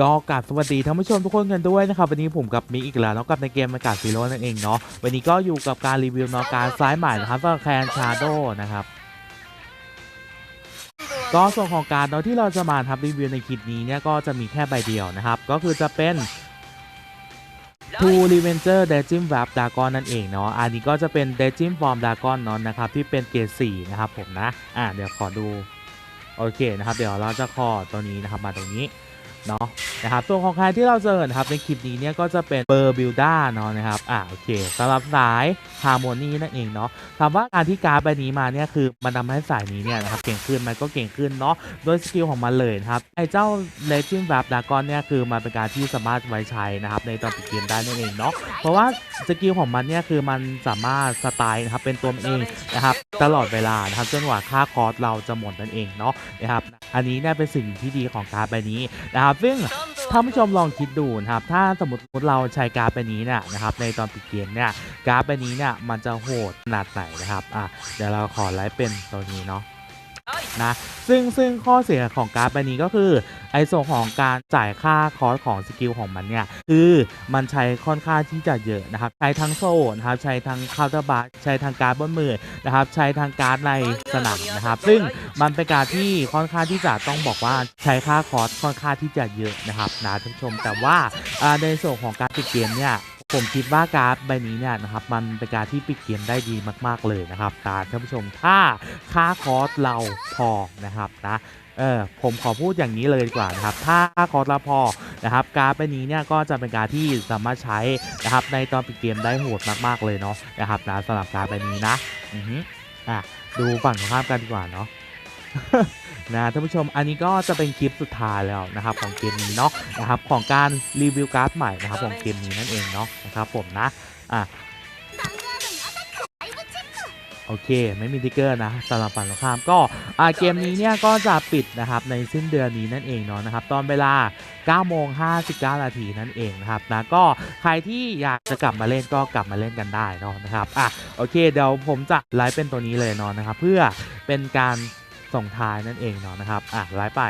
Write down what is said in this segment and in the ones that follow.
ก็กราบสวัสดีท่านผู้ชมทุกคนกันด้วยนะครับวันนี้ผมกับมิกอีกแล้วแล้วกับในเกมอากาศซีโร่นั่นเองเนาะวันนี้ก็อยู่กับการรีวิวนาการซ้ายใหม่นะครับสำหรับแคนชาโดนะครับก็ส่วนของการเนาะที่เราจะมาทำรีวิวในคลิปนี้เนี่ยก็จะมีแค่ใบเดียวนะครับ ก็คือจะเป็น Two Revenger d e g i m Wrap Dragon นั่นเองเนาะอันนี้ก็จะเป็น d e g i m Form Dragon เนาะนะครับที่เป็นเกรด4นะครับผมนะอะเดี๋ยวขอดูโอเคนะครับเดี๋ยวเราจะคอตัวนี้นะครับมาตรงนี้ เนาะนะครับส่วนของใครที่เราเจอนะครับในคลิปนี้เนี่ยก็จะเป็นเบอร์บิลดาเนาะนะครับอ่าโอเคสำหรับสายฮาร์โมนีนั่นเองเนาะถามว่าการที่การ์ดใบนี้มาเนี่ยคือมันทำให้สายนี้เนี่ยนะครับเก่งขึ้นมันก็เก่งขึ้นเนาะโดยสกิลของมันเลยนะครับไอ้เจ้า Legend Wrap Dragon เนี่ยคือมันเป็นการที่สามารถไว้ใช้นะครับในตอนปิดเกมได้นั่นเองเนาะเพราะว่าสกิลของมันเนี่ยคือมันสามารถสไตล์นะครับเป็นตัวเองนะครับตลอดเวลานะครับจนกว่าค่าคอร์สเราจะหมดนั่นเองเนาะนะครับอันนี้เนี่ยเป็นสิ่งที่ดีของการ์ดใบนี้นะครับซึ่งท่านผู้ชมลองคิดดูนะครับถ้าสมมติเราใช้การ์ดใบนี้เนี่ยนะครับในตอนปิดเกมเนี่ยการ์ดใบนี้เนี่ยมันจะโหดขนาดไหนนะครับอะเดี๋ยวเราขอไลฟ์เป็นตัวนี้เนาะ นะซึ่งซึ่งข้อเสียของการ์ดใบนี้ก็คือไอส่วนของการจ่ายค่าคอร์สของสกิลของมันเนี่ยคือมันใช้ค่อนข้างที่จะเยอะนะครับ ใช้ทั้งโซ่นะครับใช้ทั้งคาน์เตอร์บาร์ใช้ทั้งการ์ดบนมือนะครับใช้ทั้งการ์ดในสนามนะครับ ซึ่งมันเป็นการที่ค่อนข้างที่จะต้องบอกว่าใช้ค่าคอร์สค่อนข้างที่จะเยอะนะครับนะท่านผู้ชมแต่ว่าในส่วนของการปิดเกมเนี่ย ผมคิดว่าการ์ดใบนี้เนี่ยนะครับมันเป็นการที่ปิดเกมได้ดีมาก ๆเลยนะครับการท่านผู้ชมถ้าค่าคอร์สเราพอนะครับนะเออผมขอพูดอย่างนี้เลยดีกว่านะครับ ถ้าคอร์สเราพอนะครับ การ์ดใบนี้เนี่ยก็จะเป็นการที่สามารถใช้นะครับในตอนปิดเกมได้โหดมากๆเลยเนาะนะครับนะสำหรับการ์ดใบนี้นะอือฮึอะดูฝั่งตรงข้ามกันดีกว่าเนาะ นะท่านผู้ชมอันนี้ก็จะเป็นคลิปสุดท้ายแล้วนะครับของเกมนี้เนาะนะครับของการรีวิวการ์ดใหม่นะครับของเกมนี้นั่นเองเนาะนะครับผมนะอะโอเค ไม่มีติ๊กเกอร์นะสำหรับฝั่งตรงข้ามก็อ่าเกมนี้เนี่ยก็จะปิดนะครับในสิ้นเดือนนี้นั่นเองเนาะนะครับตอนเวลา9โมง59นาทีนั่นเองนะครับนะก็ใครที่อยากจะกลับมาเล่นก็กลับมาเล่นกันได้เนาะนะครับอะโอเคเดี๋ยวผมจะไลฟ์เป็นตัวนี้เลยเนาะนะครับเพื่อเป็นการ ส่งท้ายนั่นเองเนาะนะครับอ่ะไลฟ์ไป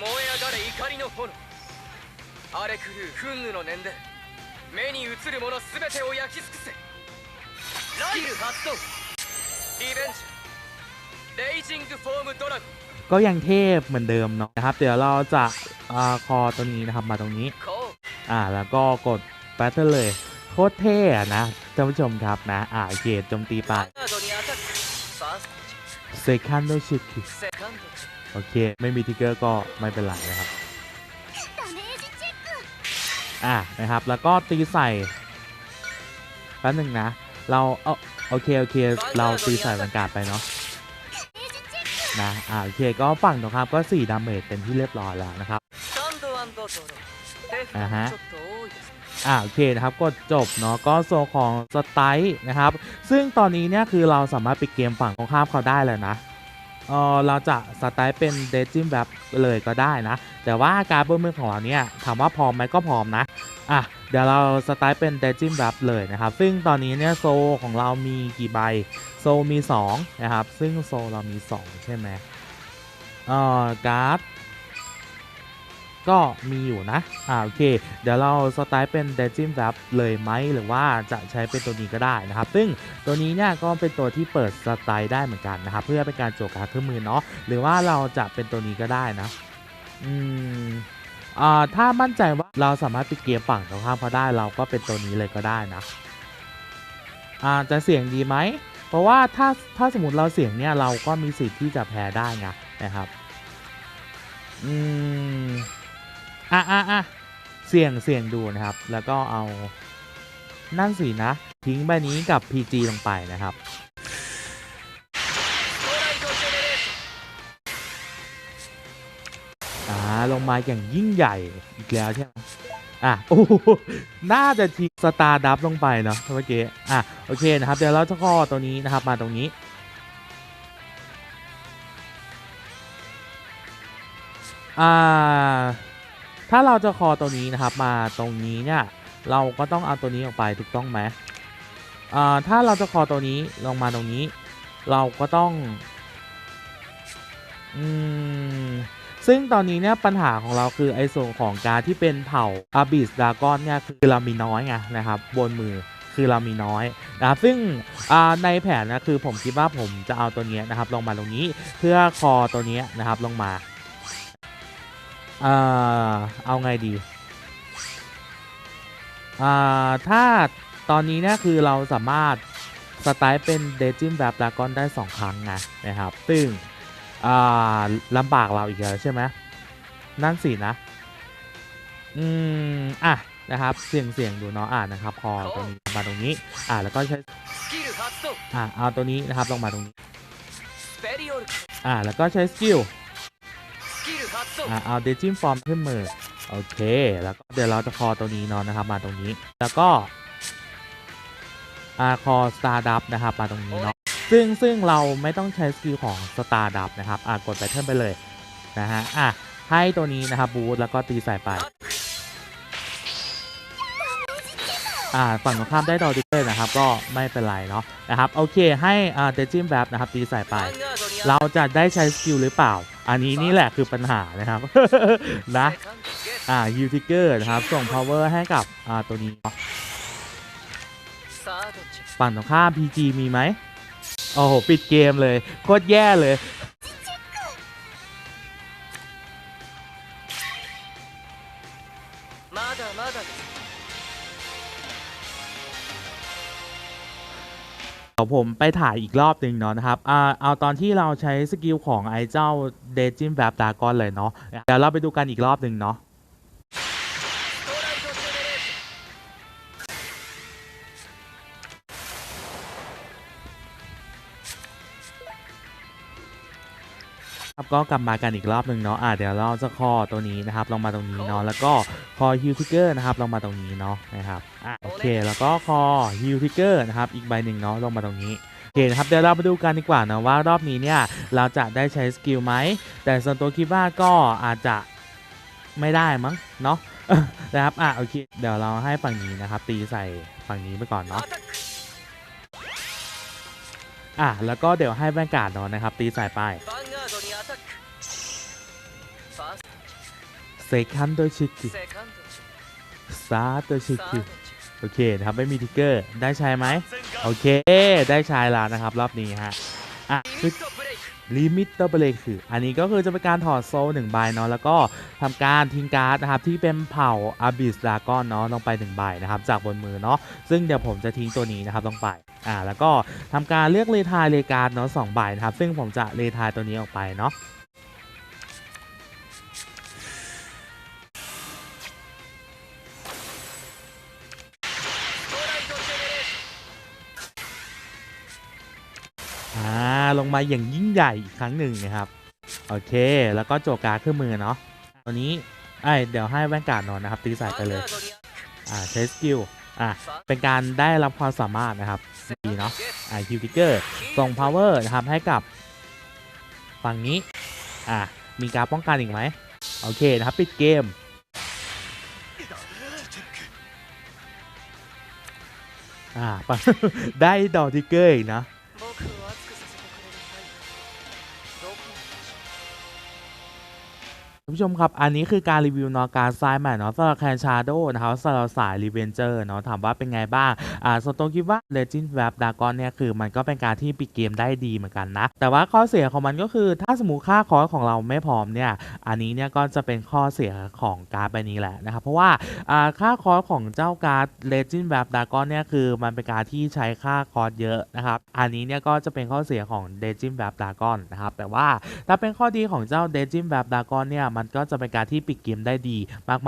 燃え上がれ怒りの炎荒れ狂う憤怒の念で目に映るもの全てを焼き尽くせライル発動リベンジレイジングフォームドラゴン ก็ยังเทพเหมือนเดิมเนาะนะครับ เดี๋ยวเราจะอาคอตัวนี้นะครับมาตรงนี้ こう อ่า แล้วก็กดแบตเตอร์เลย โคตรเท่อะนะท่านผู้ชมครับนะ อ่าโอเคโจมตีไป เซคันด้วยชิคิโอเค ไม่มีทิกเกอร์ก็ไม่เป็นไรนะครับ อะนะครับ แล้วก็ตีใส่แป๊บหนึ่งนะ เราเออโอเค โอเค เราตีใส่บรรยากาศไปเนาะนะ อ่าโอเค ก็ฝั่งตรงครับก็ 4ดาเมจเป็นที่เรียบร้อยแล้วนะครับ อ่าฮะ อ่าโอเคนะครับกดจบเนาะก็โซของสไตล์นะครับ ซึ่งตอนนี้เนี่ยคือเราสามารถปิดเกมฝั่งตรงข้ามเขาได้แล้วนะเออเราจะสไตล์เป็นเดจิมแบบเลยก็ได้นะ แต่ว่าการเบนมือของเราเนี่ยถามว่าพร้อมไหมก็พร้อมนะอะเดี๋ยวเราสไตล์เป็นเดจิมแบบเลยนะครับ ซึ่งตอนนี้เนี่ยโซของเรามีกี่ใบโซมี2นะครับซึ่งโซเรามี 2 ใช่ไหมเออการ์ด ก็มีอยู่นะ อ่าโอเค เดี๋ยวเราสไตล์เป็นเดจิมแ a บเลยไหมหรือว่าจะใช้เป็นตัวนี้ก็ได้นะครับ ซึ่งตัวนี้เนี่ยก็เป็นตัวที่เปิดสไตล์ได้เหมือนกันนะครับ เพื่อเป็นการโจกการเครื่องมือเนาะหรือว่าเราจะเป็นตัวนี้ก็ได้นะ อืมอ่าถ้ามั่นใจว่าเราสามารถปิดเกมฝั่งตรงข้ามเขาได้เราก็เป็นตัวนี้เลยก็ได้นะอ่าจะเสี่ยงดีไหมเพราะว่าถ้าถ้าสมมติเราเสี่ยงเนี่ยเราก็มีสิทธิ์ที่จะแพ้ได้ไงนะครับ อืม อะอะอะเสี่ยงเสี่ยงดูนะครับ แล้วก็เอานั่นสินะ ทิ้งใบนี้กับ PG ลงไปนะครับ อ่า ลงมาอย่างยิ่งใหญ่อีกแล้วใช่ไหมอะ โอ้น่าจะทิ้งสตาร์ดับลงไปเนาะเมื่อกี้ อะ โอเคนะครับ เดี๋ยวเราจะข้อตัวนี้นะครับมาตรงนี้อ่า ถ้าเราจะคอตัวนี้นะครับมาตรงนี้เนี่ยเราก็ต้องเอาตัวนี้ออกไปถูกต้องไหมอ่าถ้าเราจะคอตัวนี้ลงมาตรงนี้ เราก็ต้องอืมซึ่งตอนนี้เนี่ยปัญหาของเราคือไอ้ส่วนของการที่เป็นเผ่าอาบิสดากอนเนี่ยคือเรามีน้อยไงนะครับบนมือคือเรามีน้อยนะครับซึ่งในแผนนะคือผมคิดว่าผมจะเอาตัวนี้นะครับลงมาตรงนี้เพื่อคอตัวนี้นะครับลงมา อ่าเอาไงดีอ่าถ้าตอนนี้เนี่ยคือเราสามารถสไตล์เป็นเดจิมแบบดากอนได้ 2 ครั้งนะนะครับซึ่งอ่าลำบากเราอีกแล้วใช่ไหมนั่นสินะ อืม อะ นะครับ เสียงเสียงดูเนาะอ่านะครับ พอตรงนี้มาตรงนี้ อ่าแล้วก็ใช้ อ่าเอาตัวนี้นะครับลงมาตรงนี้ อ่าแล้วก็ใช้สกิล อ่าเอาเดจิมฟอร์มขึ้นมือโอเค แล้วก็เดี๋ยวเราจะคอตัวนี้นอนนะครับมาตรงนี้ แล้วก็อาคอสตาร์ดับนะครับมาตรงนี้เนาะซึ่งซึ่งเราไม่ต้องใช้สกิลของสตาร์ดับนะครับอ่ากดไปเทิร์นไปเลยนะฮะอะให้ตัวนี้นะครับบูทแล้วก็ตีใส่ไปอ่าฝั่งตรงข้ามได้ดอดิเกอร์นะครับก็ไม่เป็นไรเนาะนะครับโอเคให้อ่าเดจิมแวบนะครับตีใส่ไป เราจะได้ใช้สกิลหรือเปล่า อันนี้นี่แหละคือปัญหานะครับ นะอ่ายูทิเกอร์นะครับ ส่งพาวเวอร์ให้กับอ่าตัวนี้ฝั่งตรงข้ามพีจีมีไหมโอ้โห ปิดเกมเลย โคตรแย่เลย ยวผมไปถ่ายอีกรอบหนึ่งเนาะนะครับอ่าเอาตอนที่เราใช้สกิลของไอ้เจ้าเดจิมแบบดากอนเลยเนาะเดี๋ยวเราไปดูกันอีกรอบหนึ่งเนาะ ครับก็กลับมากันอีกรอบหนึ่งเนาะอะเดี๋ยวเราจะคอตัวนี้นะครับลงมาตรงนี้เนาะแล้วก็คอฮิวทิกเกอร์นะครับลงมาตรงนี้เนาะนะครับอะโอเคแล้วก็คอฮิวทิกเกอร์นะครับอีกใบหนึ่งเนาะลงมาตรงนี้โอเคนะครับเดี๋ยวเรามาดูกันดีกว่านะว่ารอบนี้เนี่ยเราจะได้ใช้สกิลไหมแต่ส่วนตัวคิดว่าก็อาจจะไม่ได้มั้งเนาะนะครับอะโอเคเดี๋ยวเราให้ฝั่งนี้นะครับ ตีใส่ฝั่งนี้ไปก่อนเนาะอะแล้วก็เดี๋ยวให้แบงการ์ดนาะนะครับ ตีใส่ไป เซคันโดยชิกิซาโดยชิกิโอเคนะครับไม่มีทิกเกอร์ได้ชายไหมโอเค ได้ชายแล้วนะครับ รอบนี้ฮะอะ ลิมิตเตอร์เบรกคือ อันนี้ก็คือจะเป็นการถอดโซ่หนึ่งใบเนาะแล้วก็ทำการทิ้งการ์ดนะครับที่เป็นเผ่าอาบิสดากอนเนาะลงไปหนึ่งใบนะครับจากบนมือเนาะซึ่งเดี๋ยวผมจะทิ้งตัวนี้นะครับลงไปอ่าแล้วก็ทำการเลือกเลทายเลการ์ดเนาะสองใบนะครับซึ่งผมจะเลทายตัวนี้ออกไปเนาะอ่า ลงมาอย่างยิ่งใหญ่อีกครั้งหนึ่งนะครับ โอเค แล้วก็โจกาเครื่องมือเนาะตอนนี้ไอเดี๋ยวให้แว่นกาดนอนนะครับ ตีสายไปเลย อ่าเทสกิลอ่าเป็นการได้รับความสามารถนะครับดีเนาะอ่าฮิวติเกอร์ส่งพาวเวอร์นะครับให้กับฝั่งนี้ อ่ามีการป้องกันอีกไหมโอเคนะครับ ปิดเกม อ่าได้ดอทิเกอร์อีกนะ ผู้ชมครับ อันนี้คือการรีวิวเนาะการไซน์ใหม่เนาะสำหรับแคนชาโดนะครับสำหรับสายรีเวนเจอร์เนาะถามว่าเป็นไงบ้าง อ่าส่วนตัวคิดว่า Legend w a p Dragon เนี่ยคือมันก็เป็นการที่ปิดเกมได้ดีเหมือนกันนะ แต่ว่าข้อเสียของมันก็คือถ้าสมมติค่าคอร์สของเราไม่พร้อมเนี่ย อันนี้เนี่ยก็จะเป็นข้อเสียของการ์ดใบนี้แหละนะครับ เพราะว่า อ่าค่าคอร์สของเจ้าการ์ด Legend w a p Dragon เนี่ยคือมันเป็นการที่ใช้ค่าคอร์สเยอะนะครับ อันนี้เนี่ยก็จะเป็นข้อเสียของ Legend w a p Dragon นะครับ แต่ว่าถ้าเป็นข้อดีของเจ้าเดจิมแบบดากอนเนี่ยมันก็จะเป็นการที่ปิดเกมได้ดี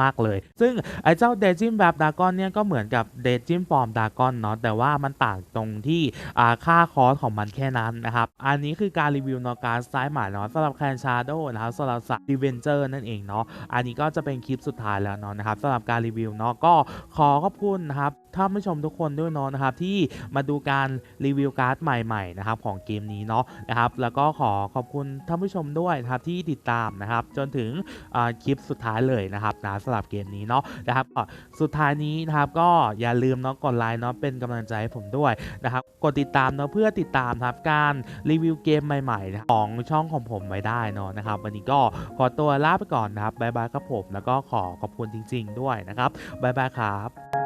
มากๆเลย ซึ่งไอ้เจ้าเดจิมแบบดากอนเนี่ยก็เหมือนกับเดจิมฟอร์มดากอนเนาะแต่ว่ามันต่างตรงที่อ่าค่าคอสของมันแค่นั้นนะครับ อันนี้คือการรีวิวเนาะการซ้ายหมาเนาะสำหรับแคนชาโดนะครับสำหรับสัตว์ดิเวนเจอร์นั่นเองเนาะอันนี้ก็จะเป็นคลิปสุดท้ายแล้วเนาะนะครับสำหรับการรีวิวเนาะก็ขอขอบคุณนะครับท่านผู้ชมทุกคนด้วยเนาะนะครับที่มาดูการรีวิวการ์ดใหม่ๆนะครับของเกมนี้เนาะนะครับแล้วก็ขอขอบคุณท่านผู้ชมด้วยนะครับที่ติดตามนะครับจนถึงคลิปสุดท้ายเลยนะครับนะสำหรับเกมนี้เนาะนะครับก็สุดท้ายนี้นะครับก็อย่าลืมเนาะกดไลค์เนาะเป็นกำลังใจให้ผมด้วยนะครับกดติดตามเนาะเพื่อติดตามนะครับการรีวิวเกมใหม่ๆนะของช่องของผมไว้ได้เนาะนะครับวันนี้ก็ขอตัวลาไปก่อนนะครับบายบายครับผมแล้วก็ขอขอบคุณจริง ๆ ด้วยนะครับบายบายครับ